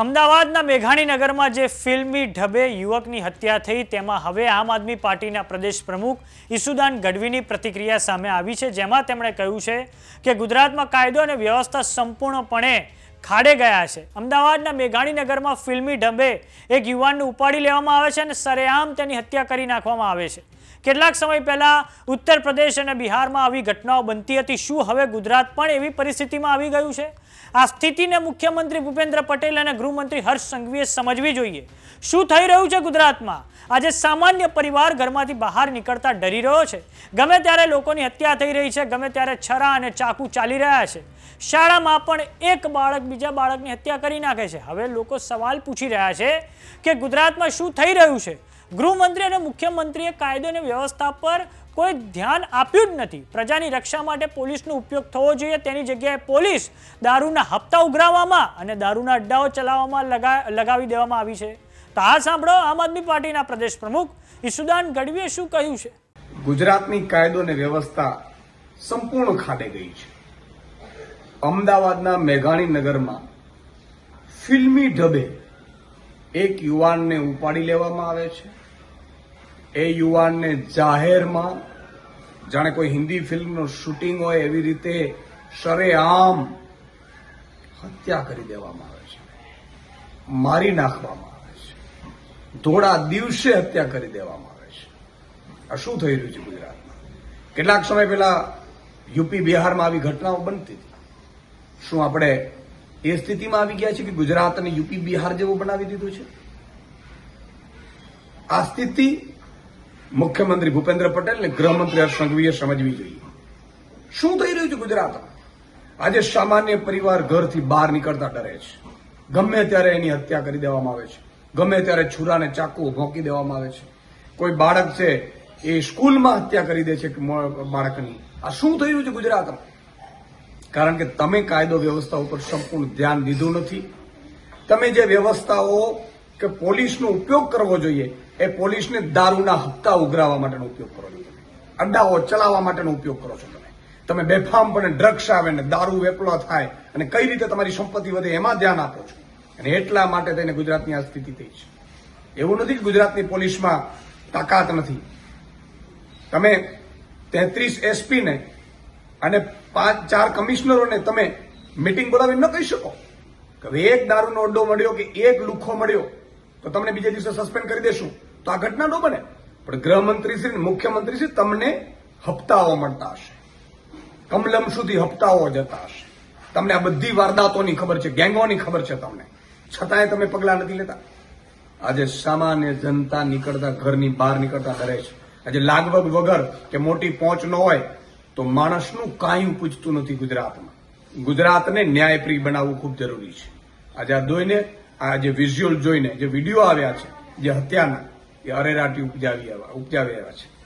અમદાવાદના મેઘાણીનગરમાં જે ફિલ્મી ઢબે યુવકની હત્યા થઈ, તેમાં હવે આમ આદમી પાર્ટીના પ્રદેશ પ્રમુખ ઈસુદાન ગઢવીની પ્રતિક્રિયા સામે આવી છે, જેમાં તેમણે કહ્યું છે કે ગુજરાતમાં કાયદો અને વ્યવસ્થા સંપૂર્ણપણે ખાડે ગયા છે. અમદાવાદના મેઘાણીનગરમાં ફિલ્મી ઢબે એક યુવાનને ઉપાડી લેવામાં આવે છે અને સરેઆમ તેની હત્યા કરી નાખવામાં આવે છે. કેટલાક સમય પહેલા ઉત્તર પ્રદેશ અને બિહારમાં આવી ઘટનાઓ બનતી હતી. શું હવે ગુજરાત પણ એવી પરિસ્થિતિમાં આવી ગયું છે? આ સ્થિતિને મુખ્યમંત્રી ભૂપેન્દ્ર પટેલ અને ગૃહમંત્રી હર્ષ સંઘવીએ સમજવી જોઈએ. શું થઈ રહ્યું છે ગુજરાતમાં? આજે સામાન્ય પરિવાર ઘરમાંથી બહાર નીકળતા ડરી રહ્યો છે. ગમે ત્યારે લોકોની હત્યા થઈ રહી છે, ગમે ત્યારે છરા અને ચાકુ ચાલી રહ્યા છે. શાળામાં પણ એક બાળક બીજા બાળકની હત્યા કરી નાખે છે. હવે લોકો સવાલ પૂછી રહ્યા છે કે ગુજરાતમાં શું થઈ રહ્યું છે? ગૃહમંત્રી અને મુખ્યમંત્રીએ કાયદો અને વ્યવસ્થા પર કોઈ ધ્યાન આપ્યું જ નથી. પ્રજાની રક્ષા માટે પોલીસનો ઉપયોગ થવો જોઈએ. તેની જગ્યાએ પોલીસ દારૂના હપ્તા ઉઘરાવવામાં અને દારૂના અડ્ડાઓ ચલાવવામાં લગા, લગાવી દેવામાં આવી છે. તો આ સાંભળો આમ આદમી પાર્ટીના પ્રદેશ પ્રમુખ ઈસુદાન ગઢવીએ શું કહ્યું છે? ગુજરાતની કાયદો અને વ્યવસ્થા સંપૂર્ણ ખાડે ગઈ છે. અમદાવાદના મેઘાણી નગરમાં ફિલ્મી ઢબે એક યુવાનને ઉપાડી લેવામાં આવે છે. એ યુવાનને જાહેરમાં, જાણે કોઈ હિન્દી ફિલ્મનું શૂટિંગ હોય એવી રીતે શરેઆમ હત્યા કરી દેવામાં આવે છે. મારી નાખવામાં ધોળા દિવસે હત્યા કરી દેવામાં આવે છે. આ શું થઈ રહ્યું છે ગુજરાતમાં? કેટલાક સમય પહેલા યુપી બિહારમાં આવી ઘટનાઓ બનતી હતી. શું આપણે એ સ્થિતિમાં આવી ગયા છે કે ગુજરાત અને યુપી બિહાર જેવું બનાવી દીધું છે? આ સ્થિતિ મુખ્યમંત્રી ભૂપેન્દ્ર પટેલ અને ગૃહમંત્રી સંઘવીએ સમજવી જોઈએ. શું થઈ રહ્યું છે ગુજરાતમાં? આજે સામાન્ય પરિવાર ઘરથી બહાર નીકળતા ડરે છે. ગમે ત્યારે એની હત્યા કરી દેવામાં આવે છે. ગમે ત્યારે છુરાને ચાકુ ભોંકી દેવામાં આવે છે. કોઈ બાળક છે, એ સ્કૂલમાં હત્યા કરી દે છે બાળકની. આ શું રહ્યું છે ગુજરાતમાં? કારણ કે તમે કાયદો વ્યવસ્થા ઉપર સંપૂર્ણ ધ્યાન દીધું નથી. તમે જે વ્યવસ્થાઓ કે પોલીસનો ઉપયોગ કરવો જોઈએ, એ પોલીસને દારૂના હપ્તા ઉઘરાવવા માટેનો ઉપયોગ કરો છો અડ્ડાઓ ચલાવવા માટેનો ઉપયોગ કરો છો તમે. તમે બેફામપણે ડ્રગ્સ આવે ને દારૂ વેપલો થાય અને કઈ રીતે તમારી સંપત્તિ વધે એમાં ધ્યાન આપો છો. અને એટલા માટે થઈને ગુજરાતની આ સ્થિતિ થઈ છે. એવું નથી કે ગુજરાતની પોલીસમાં તાકાત નથી. તમે તેત્રીસ એસપીને અને પાંચ, ચાર કમિશનરોને તમે મિટિંગ બોલાવીને ન કહી શકો? કે એક દારૂનો અડ્ડો મળ્યો કે એક લુખ્ખો મળ્યો, તો તમને બીજા દિવસે સસ્પેન્ડ કરી દેશું. તો આ ઘટના ન બને. પણ ગૃહમંત્રી શ્રી અને મુખ્યમંત્રી શ્રી તમને હપ્તાઓ મળતા હશે. કમલમ સુધી હપ્તાઓ જતા હશે. તમને આ બધી વારદાતોની ખબર છે, ગેંગોની ખબર છે તમને. છતાંય તમે પગલા નથી લેતા. આજે સામાન્ય જનતા નીકળતા ઘરની બહાર નીકળતા ડરે છે. આજે લાગવગ વગર કે મોટી પહોંચ ન હોય તો માણસનું કાંઈ પૂછતું નથી ગુજરાતમાં. ગુજરાતને ન્યાયપ્રિય બનાવવું ખૂબ જરૂરી છે. આજે આ જોઈને, આ જે વિઝ્યુઅલ જોઈને, જે વીડિયો આવ્યા છે, જે હત્યાના, એ અરેરાટી ઉપજાવી આવ્યા ઉપજાવી આવ્યા છે.